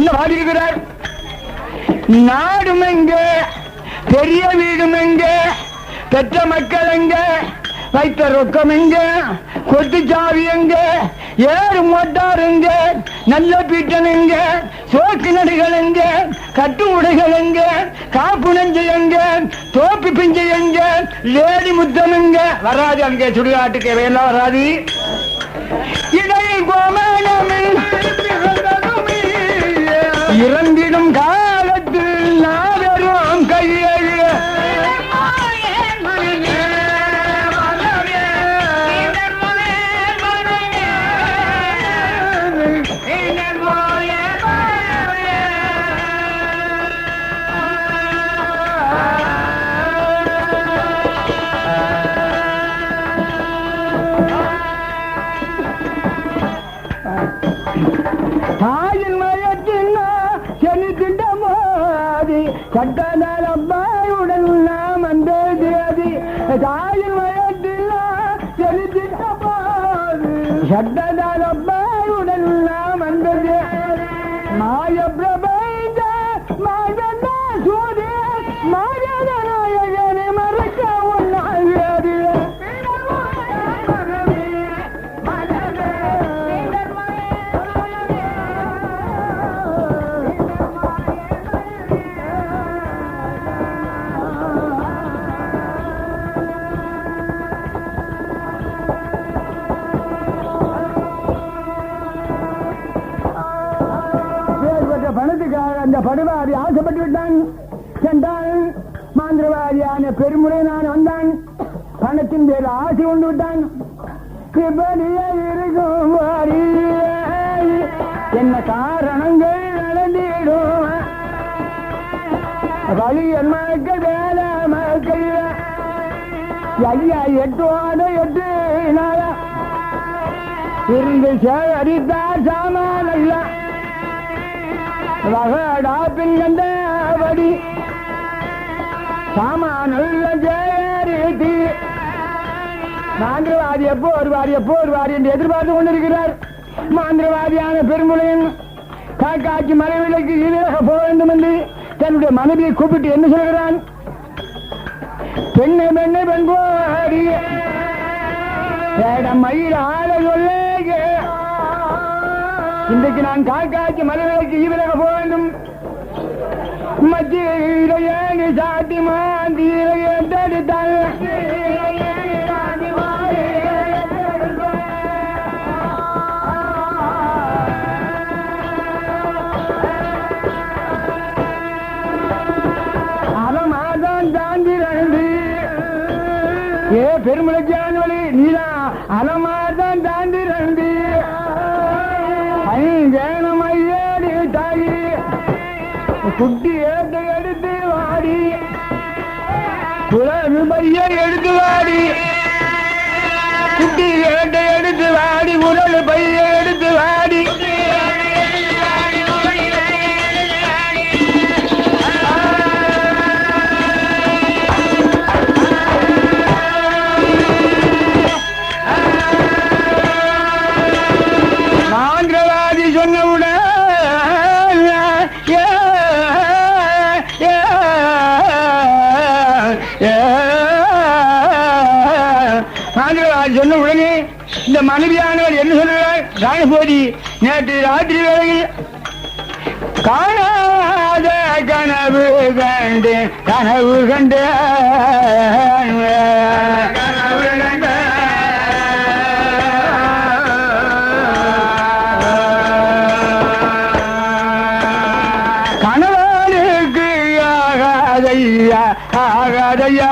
என்ன பாடியிருக்கிறார் நாடும் எங்க பெரிய வீடும் எங்க பெற்ற மக்கள் எங்க வைத்த ரொக்கம் எங்க கொத்து சாவி எங்க ஏறு மோட்டார் எங்க நல்ல பீட்டன் எங்க சோக்கு நடிகள் எங்க கட்டு உடைகள் எங்க காப்பு நெஞ்சு எங்க தோப்பு பிஞ்சு எங்க லேடி முத்தம் எங்க. வராது அங்கே சுடுகாட்டுக்கு வேலை வராது. இடையில் கோமானமில் இறந்திடும் கா எட்டு ஆடு எட்டு நாளா இருந்து சேகரித்தார் சாமான ஐயா வகடா பின்கண்டபடி சாமானுள்ள ஜெயரீதி மாந்திரவாதி எப்போ வருவார் எப்போ வருவார் என்று எதிர்பார்த்து கொண்டிருக்கிறார். மாந்திரவாதியான பெருமுளையன் காக்காட்சி மலைவிலைக்கு ஈழக போக வேண்டும் என்று தன்னுடைய மனைவியை கூப்பிட்டு என்ன சொல்கிறான்? பெண்ணை பெண்ணை பெண் போடி வேடம் மயில் ஆள சொல்லே இன்றைக்கு நான் காக்காட்சி மலைகளுக்கு ஈவிரக போக வேண்டும் மத்தியிலேயே சாட்டி மாந்தியிலேயே தடுத்தாள் குட்டி ஏட்டை எடுத்து வாடி. புலவு பைய எடுத்து வாடி. குட்டி ஏட்டை எடுத்து வாடி உடல் பைய சொன்ன உடனே இந்த மனைவியானவர் என்ன சொன்னார் காணபோதி நேற்று ராத்திரி வேளையில் காணாத கனவு கண்டு கனவு கண்டு கனவு கணவனுக்கு ஆகாதையா ஆகாதையா.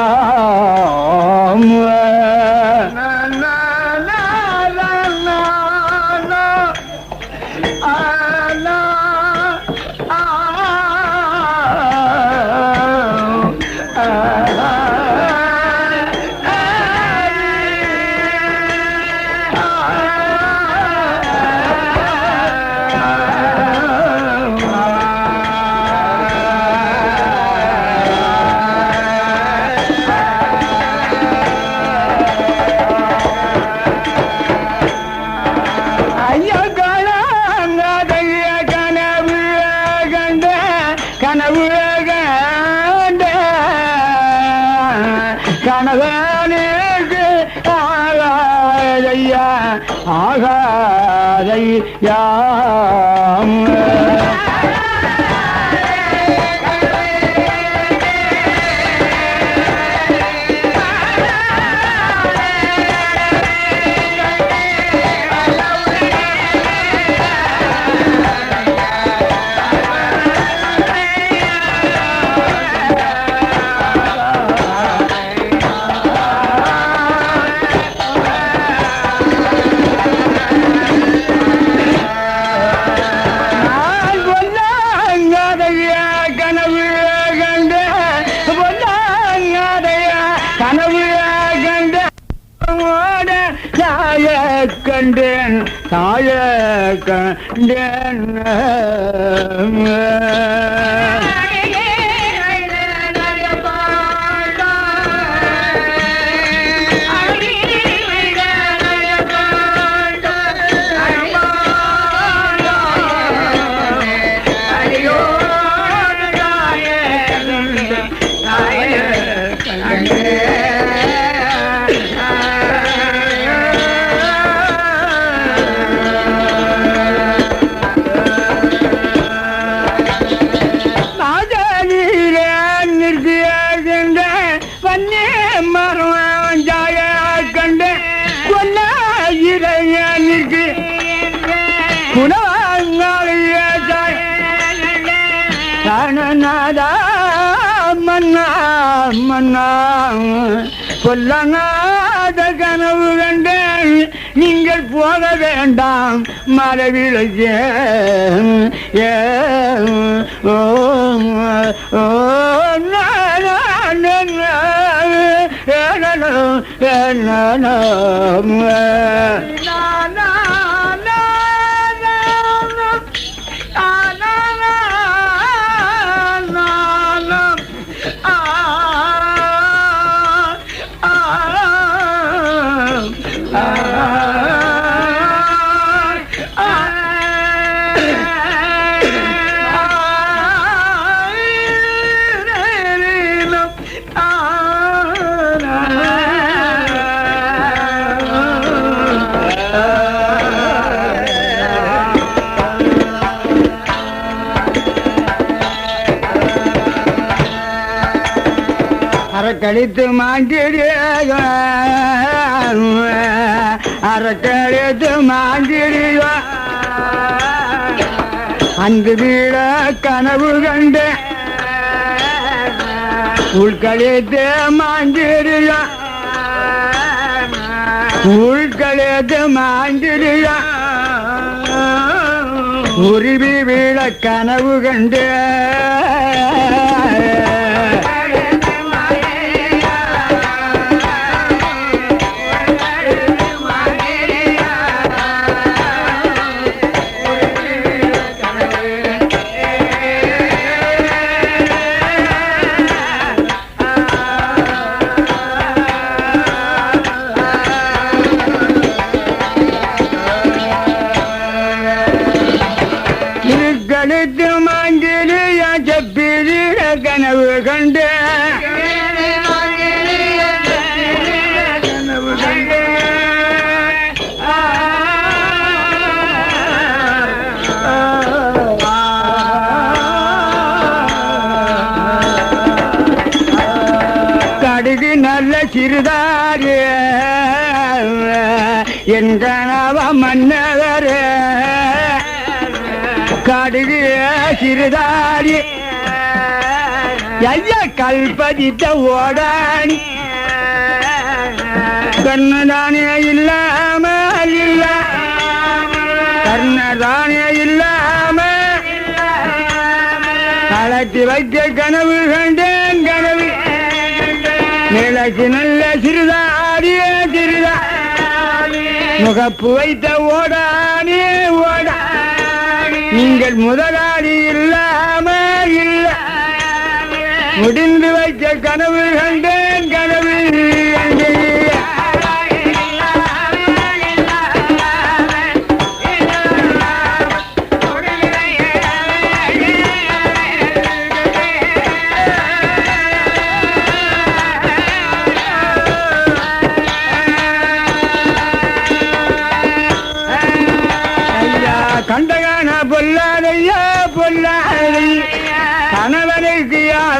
जा ஆகாதை யாம் தாய கண்டேன் தாய கண்டேன். காணநாதா மன்னா மன்னா. கொல்லநாத கனவு கண்டேன் நீங்கள் போக வேண்டாம் மரவிழைய ஏ ஓ ஓ ஏ, அரக்கழித்து மாண்டிடு அரக்கழித்து மாண்டிடு அங்கு வீட கனவு கண்டு உள்கழித்து மாண்டிடுயா உள்கழித்து மாண்டிடுயா உருவி வீட கனவு கண்டு கடுகு ஐயா கல்பதித்த ஓடாணி. கண்ணதானே இல்லாம இல்ல. கர்ணதானே இல்லாம அழைத்து வைத்த கனவு கண்டேன் கனவு. நிலக்கு நல்ல சிறுதாடிய சிறுதா முகப்பு வைத்த ஓடானே ஓடா நீங்கள் முதல முதலாளி இல்லாம இல்ல. முடிந்து வைக்க கனவு கண்டேன்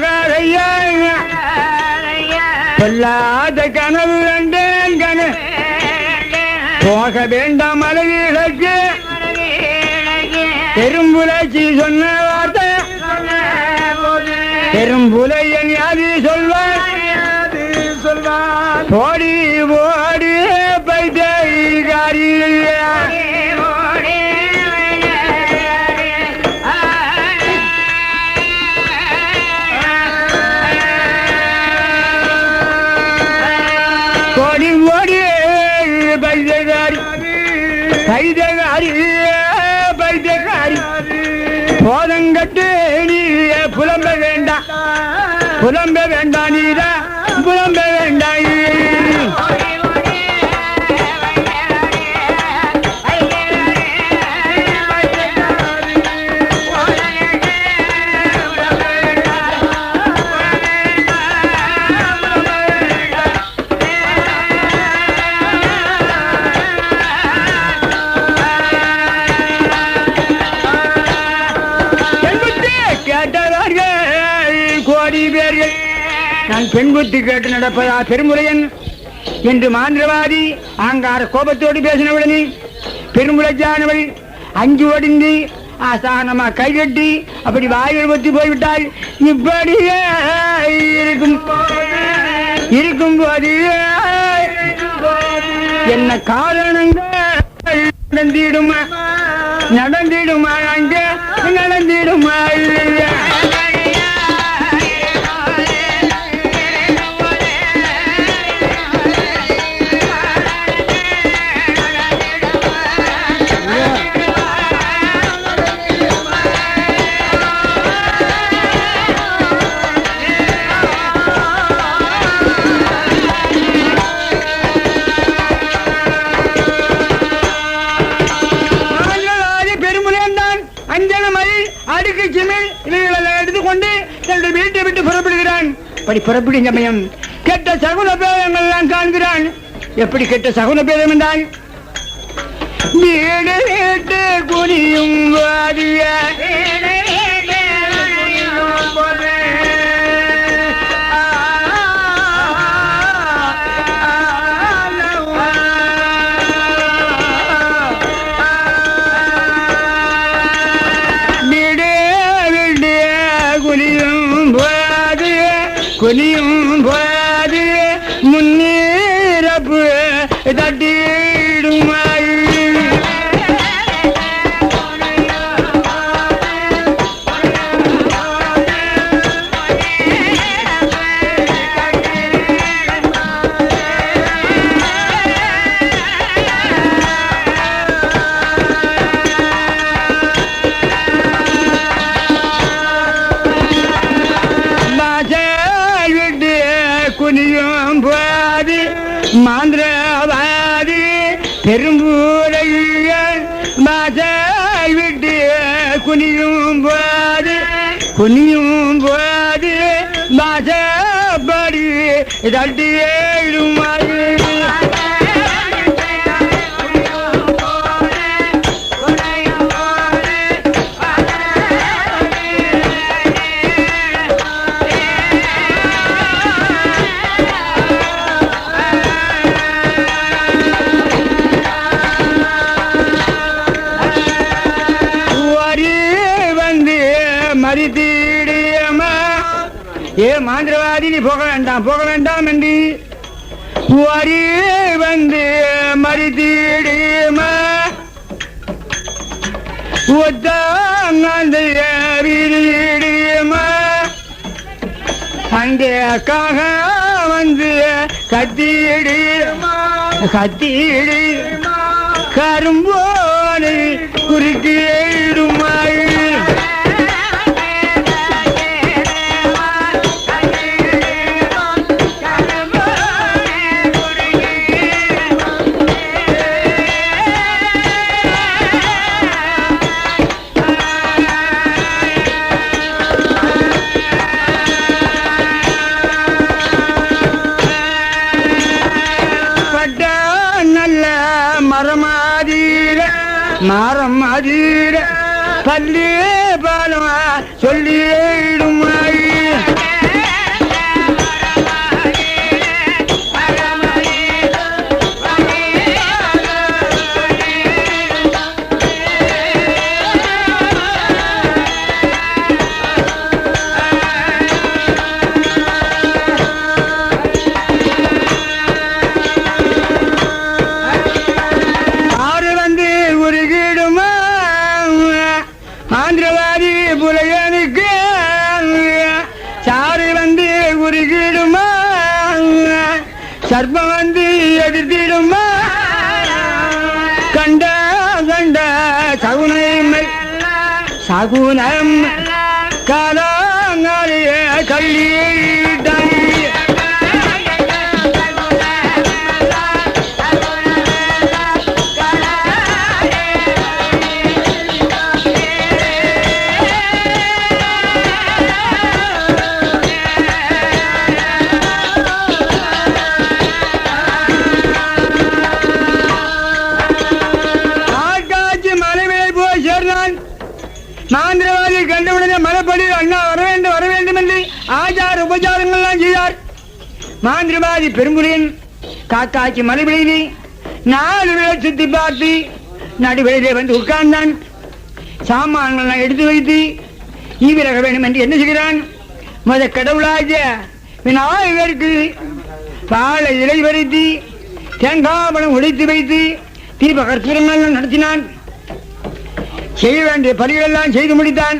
ஆகாதையா பொல்லாத கனவு கண்டேன் கனவு போக வேண்டாம் அழகிழக்கு பெரும்புலச்சி சொன்ன வார்த்தை. பெரும்புலையன் யாதி சொல்வார். போடி போடி பைத்தியக்காரியா புலம்ப வேண்டாம் நீரா? கேட்டு பெருமுறையன் என்று மாந்திரவாதி ஆங்கார கோபத்தோடு பேசினவுடனே பெருமுறைச்சானவள் அஞ்சு ஒடிந்து ஆசானமா கைகட்டி அப்படி வாயில் ஒத்தி போய்விட்டால் இப்படியே இருக்கும் இருக்கும் போது என்ன காரணங்கள் நடந்திடுமா? நடந்திடுமா அங்கே? நடந்திடுமா இல்லையா? அடுக்கு எடுத்துக்கொண்டு தன்னுடைய வீட்டை விட்டு புறப்படுகிறான். அப்படி புறப்படும் சமயம் கெட்ட சகுன பேதங்கள் எல்லாம் காண்கிறான். எப்படி கெட்ட சகுன பேதம் என்றால் வீடு வீட்டு குனியும் வாரிய வாசப்படி வரி வந்து மறித்தீடுமா ஒத்தாங்கந்தைய வீடுமா அங்கே அக்காக வந்து கத்தீடு கத்தீடு. கரும்போனை குறுக்கீடு. சகுனம் மாந்திரவாதி பெருங்குடியன் மலை மலைவிளையிலே நாலு லட்சத்தி பார்த்து நடுவெளியிலே வந்து உட்கார்ந்தான். சாமான்கள் எடுத்து வைத்து ஈவிரக வேண்டும் என்று என்ன செய்கிறான்? மத கடவுளாகிய விநாயகருக்கு பாலை இலை வரைத்து தேங்காபலம் பழம் உடைத்து வைத்து தீப கற்பூரங்கள் நடத்தினான். செய்ய வேண்டிய பணிகளெல்லாம் செய்து முடித்தான்.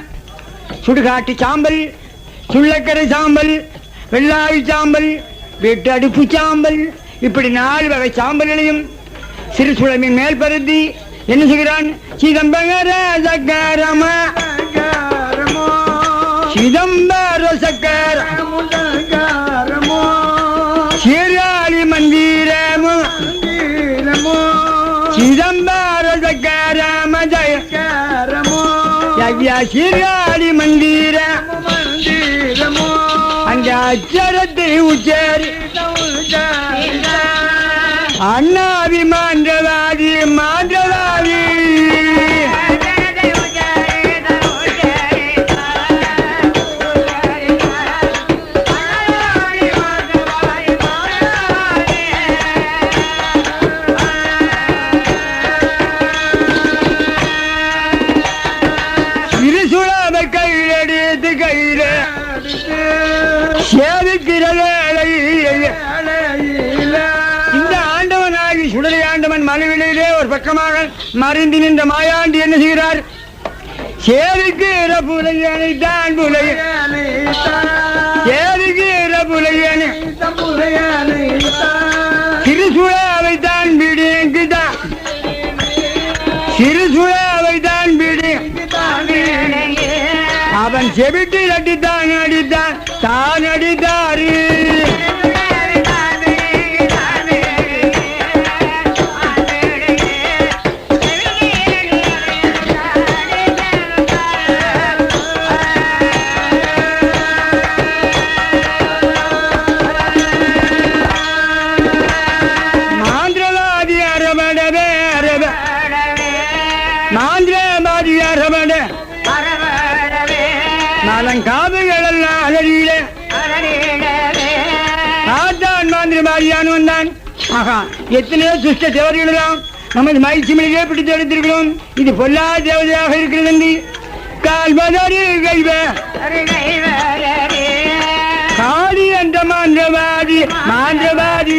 சுடுகாட்டு சாம்பல் சுள்ளக்கரை சாம்பல் வெள்ளாவி சாம்பல் வீட்டு அடுப்பு சாம்பல். இப்படி நாலு வகை சாம்பல்களையும் சிறு சுளமின் மேல் பருத்தி என்ன செய்கிறான்? சிதம்பர சக்கரம? சிதம்பர சக்கர சீராளி மந்திரமு. சிதம்பர சக்கரம ஜய யவ்யா சீராளி மந்திர அந்த உச்சரி அண்ணாவி மாண்டவாதி மாண்டவாதி மறைந்து நின்ற மாயாண்டி என்ன செய்கிறார்? சேருக்கு புலையனை தான் சேருக்கு சேவிக்கிற புலையனை திருசுழாவை தான் பிடிக்குதான் திருசுழாவை தான் பிடி அவன் செவிட்டில் அடித்தான் அடித்தான் தான் அடித்தாரு. எத்தனையோ சுஷ்ட தேவர்களெல்லாம் நமது மகிழ்ச்சி மொழியே பிடித்து எடுத்திருக்கிறோம் இது பொல்லா தேவதையாக இருக்கிறது என்று கால் மதறி என்ற மாந்திரவாதி மாந்திரவாதி.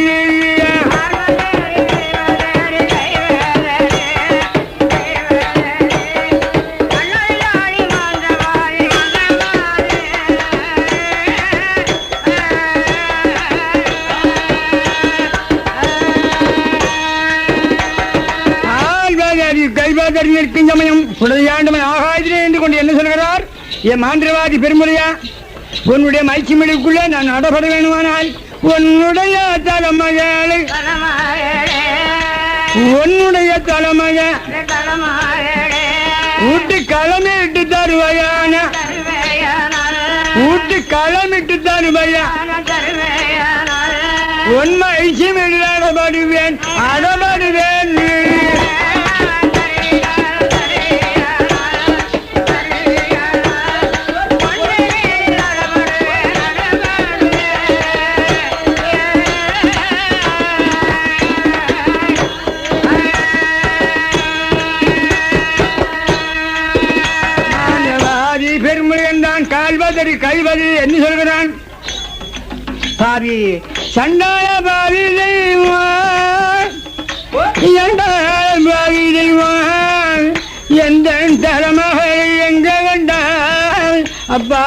ஆழ்வாதாரி நிற்கும் சமயம் உடனடியாண்டவன் ஆகாயத்திலே நின்று கொண்டு என்ன சொல்கிறார்? என் மாந்திரவாதி பெருமுறையா உன்னுடைய மயிற்சி மொழிக்குள்ளே நான் அடப்பட வேணுமானால் உன்னுடைய தலைமகளை உன்னுடைய தலைமக ஊட்டி களமிட்டு தருவையான ஊட்டி களமிட்டு தருவையா உண்மை ஐச்சியமில் அடபடுவேன் அடபடுவேன் பாவி சண்டாய பாவி தெய்வம். பாவி தெய்வம். எந்த தரமாக எங்க கண்டால்? அப்பா.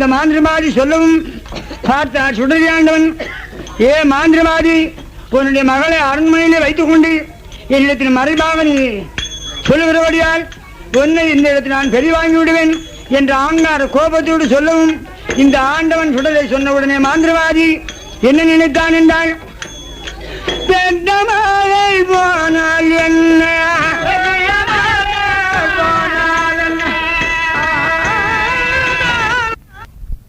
இந்த மாந்திரமாதி சொல்லவும் பார்த்தார் சுடரியாண்டவன். ஏ மாந்திரமாதி உன்னுடைய மகளை அரண்மனையிலே வைத்துக் கொண்டு என்னிடத்தில் மறைவாக நீ சொல்லுகிறபடியால் உன்னை இந்த இடத்தில் நான் பெரிய வாங்கி விடுவேன் என்ற ஆங்கார கோபத்தோடு சொல்லவும் இந்த ஆண்டவன் சுடலை சொன்ன உடனே மாந்திரவாதி என்ன நினைத்தான் என்றால் பெற்ற போனால் என்ன?